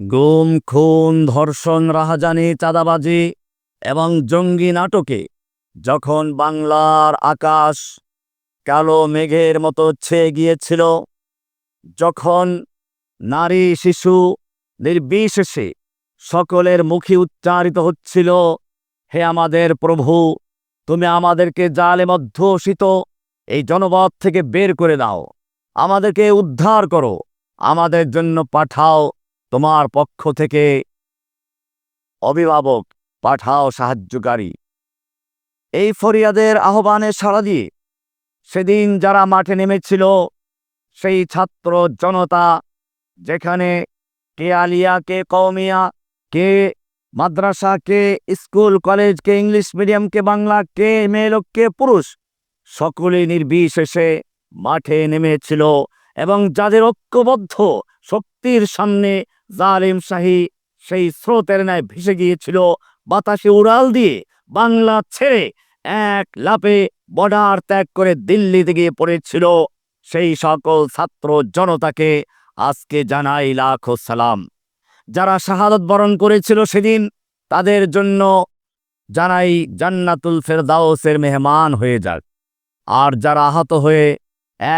গুম, খুন, ধর্ষণ, রাহাজানি, চাঁদাবাজি এবং জঙ্গি নাটকে যখন বাংলার আকাশ কালো মেঘের মতো ছেয়ে গিয়েছিল, যখন নারী, শিশু নির্বিশেষে সকলের মুখে উচ্চারিত হচ্ছিল, হে আমাদের প্রভু, তুমি আমাদেরকে জালে অধ্যুষিত, এই জনপদ থেকে বের করে দাও। আমাদেরকে উদ্ধার করো। আমাদের জন্য পাঠাও তোমার পক্ষ থেকে অভিভাবক পাঠাও সাহায্যকারী। এই ফরিয়াদের আহ্বানে সাড়া দিয়ে সেদিন যারা মাঠে নেমেছিল, সেই ছাত্র জনতা যেখানে কে আলিয়া, কে কৌমিয়া কে মাদ্রাসা, কে স্কুল, কলেজ, কে ইংলিশ মিডিয়াম, কে বাংলা, কে মেয়ে লোক কে পুরুষ, সকলেই নির্বিশেষে মাঠে নেমেছিল এবং যাদের ঐক্যবদ্ধ শক্তির সামনে জালিম শাহী সেই স্রোতের ন্যায় ভেসে গিয়েছিল বাতাসে উড়াল দিয়ে বাংলা ছেড়ে এক লাপে বর্ডার ত্যাগ করে দিল্লিতে গিয়ে পড়েছিল সেই সকল ছাত্র জনতাকে আজকে জানাই লাখো সালাম। যারা শাহাদত বরণ করেছিল সেদিন তাদের জন্য জানাই জান্নাতুল ফেরদাউসের মেহমান হয়ে যাক। আর যারা আহত হয়ে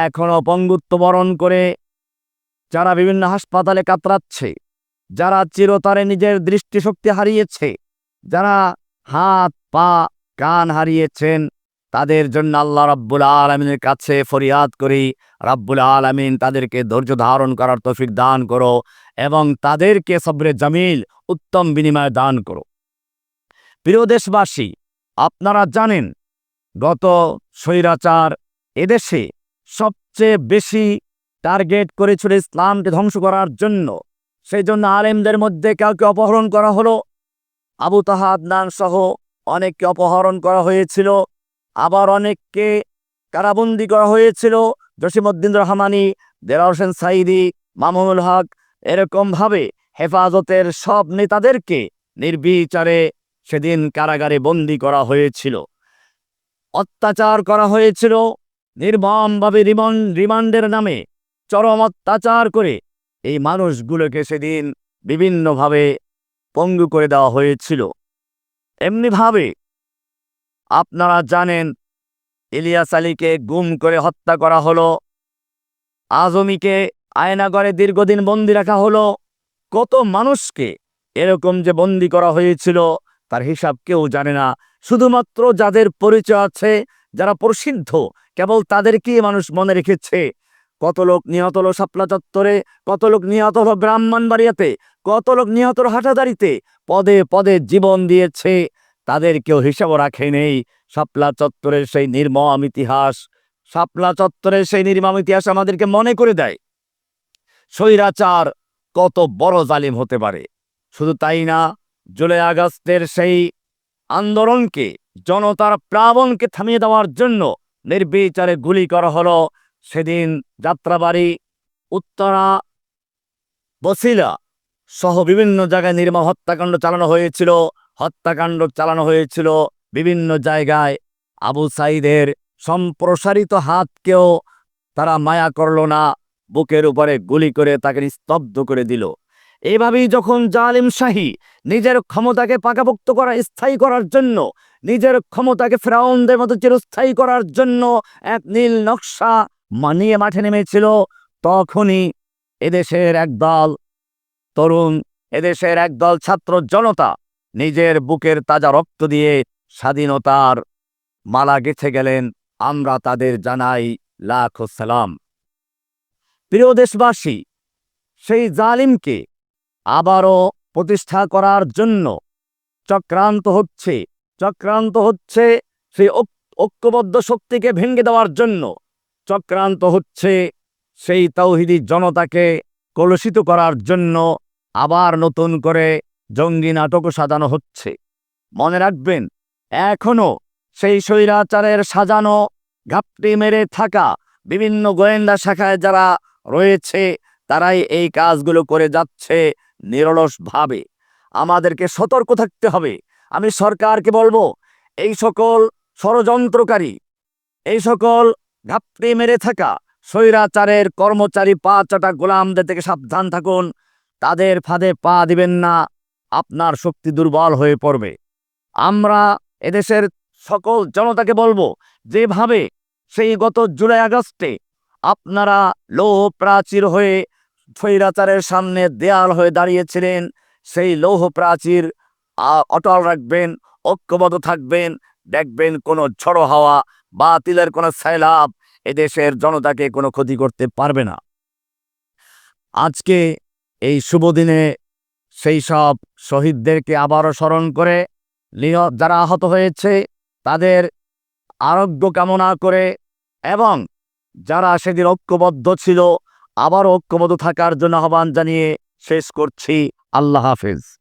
এখনও পঙ্গুত্ব বরণ করে, যারা বিভিন্ন হাসপাতালে কাতরাচ্ছে যারা চিরতরে নিজের দৃষ্টিশক্তি হারিয়েছে, যারা হাত, পা, কান হারিয়েছেন, তাদের জন্য আল্লাহ রাব্বুল আলমিনের কাছে ফরিয়াদ করি। রাব্বুল আলমিন তাদেরকে ধৈর্য ধারণ করার তৌফিক দান করো এবং তাদেরকে সবরে জামিল, উত্তম বিনিময় দান করো। প্রিয় দেশবাসী, আপনারা জানেন, গত স্বৈরাচার এদেশে সবচেয়ে বেশি টার্গেট করেছিল ইসলামকে ধ্বংস করার জন্য। সেই জন্য আলেমদের মধ্যে কাউকে অপহরণ করা হলো। আবু তাহাদনান সহ অনেককে অপহরণ করা হয়েছিল। আবার অনেককে কারাবন্দি করা হয়েছিল। জসিমউদ্দিন রহমানি দেলার হোসেন সাইদি মামুনুল হক, এরকমভাবে হেফাজতের সব নেতাদেরকে নির্বিচারে সেদিন কারাগারে বন্দি করা হয়েছিল। অত্যাচার করা হয়েছিল। নির্মমভাবে রিমন, রিমান্ডের নামে চরম অত্যাচার করে এই মানুষগুলোকে সেদিন বিভিন্নভাবে পঙ্গু করে দেওয়া হয়েছিল। এমনিভাবে আপনারা জানেন, ইলিয়াস আলীকে গুম করে হত্যা করা হলো, আজমিকে আয়নাগড়ে দীর্ঘদিন বন্দি রাখা হলো। কত মানুষকে এরকম যে বন্দি করা হয়েছিল, তার হিসাব কেউ জানে না। শুধুমাত্র যাদের পরিচয় আছে, যারা প্রসিদ্ধ, কেবল তাদেরকেই মানুষ মনে রেখেছে? কত লোক নিহত হলো শাপলা চত্বরে কত লোক নিহত হলো ব্রাহ্মণবাড়িয়াতে কত লোক নিহত হলো হাটাদারিতে, পদে পদে জীবন দিয়েছে। তাদের কেউ হিসাবও রাখে নেই। শাপলা চত্বরের সেই নির্মম ইতিহাস, শাপলা চত্বরের সেই নির্মম ইতিহাস আমাদেরকে মনে করে দেয়। স্বৈরাচার কত বড় জালিম হতে পারে। শুধু তাই না, জুলাই আগস্টের সেই আন্দোলনকে, জনতার প্লাবনকে থামিয়ে দেওয়ার জন্য নির্বিচারে গুলি করা হলো। সেদিন যাত্রাবাড়ি, উত্তরা, বসিলা সহ বিভিন্ন জায়গায় নির্মম হত্যাকাণ্ড চালানো হয়েছিল। হত্যাকাণ্ড চালানো হয়েছিল বিভিন্ন জায়গায়। আবু সাইদের সম্প্রসারিত হাতকেও তারা মায়া করল না, বুকের উপরে গুলি করে তাকে স্তব্ধ করে দিল। এভাবেই যখন জালিম শাহী নিজের ক্ষমতাকে পাকাপোক্ত করা, স্থায়ী করার জন্য, নিজের ক্ষমতাকে ফেরাউনদের মতো চিরস্থায়ী করার জন্য এক নীল নকশা মানিয়ে মাঠে নেমেছিল, তখনই এদেশের একদল তরুণ, এদেশের একদল ছাত্র জনতা নিজের বুকের তাজা রক্ত দিয়ে স্বাধীনতার মালা গেছে গেলেন, আমরা তাদের জানাই লাখ সালাম। প্রিয় দেশবাসী, সেই জালিমকে আবারও প্রতিষ্ঠা করার জন্য চক্রান্ত হচ্ছে চক্রান্ত হচ্ছে সেই ঐক্যবদ্ধ শক্তিকে ভেঙে দেওয়ার জন্য। চক্রান্ত হচ্ছে, সেই তৌহিদি জনতাকে কলুষিত করার জন্য আবার নতুন করে জঙ্গি নাটকও সাজানো হচ্ছে। মনে রাখবেন, এখনও সেই স্বৈরাচারের সাজানো ঘাপটি মেরে থাকা বিভিন্ন গোয়েন্দা শাখায় যারা রয়েছে, তারাই এই কাজগুলো করে যাচ্ছে নিরলসভাবে। আমাদেরকে সতর্ক থাকতে হবে। আমি সরকারকে বলব, এই সকল ষড়যন্ত্রকারী, এই সকল ঘাপটি মেরে থাকা স্বৈরাচারের কর্মচারী পা চাটা গোলামদের থেকে সাবধান থাকুন। তাদের ফাঁদে পা দিবেন না। আপনার শক্তি দুর্বল হয়ে পড়বে। আমরা এদেশের সকল জনতাকে বলব, যেভাবে সেই গত জুলাই আগস্টে আপনারা লৌহ প্রাচীর হয়ে স্বৈরাচারের সামনে দেয়াল হয়ে দাঁড়িয়েছিলেন, সেই লৌহ প্রাচীর অটল রাখবেন, ঐক্যবদ্ধ থাকবেন, দেখবেন কোনো ঝড়ো হাওয়া বাতিলের কোনো সাইলাব এদেশের জনতাকে কোনো ক্ষতি করতে পারবে না। আজকে এই শুভ দিনে সেই সব শহীদদেরকে আবারও স্মরণ করে নিহত যারা আহত হয়েছে, তাদের আরোগ্য কামনা করে এবং যারা সেদিন ঐক্যবদ্ধ ছিল আবার ঐক্যবদ্ধ থাকার জন্য আহ্বান জানিয়ে শেষ করছি। আল্লাহ হাফেজ।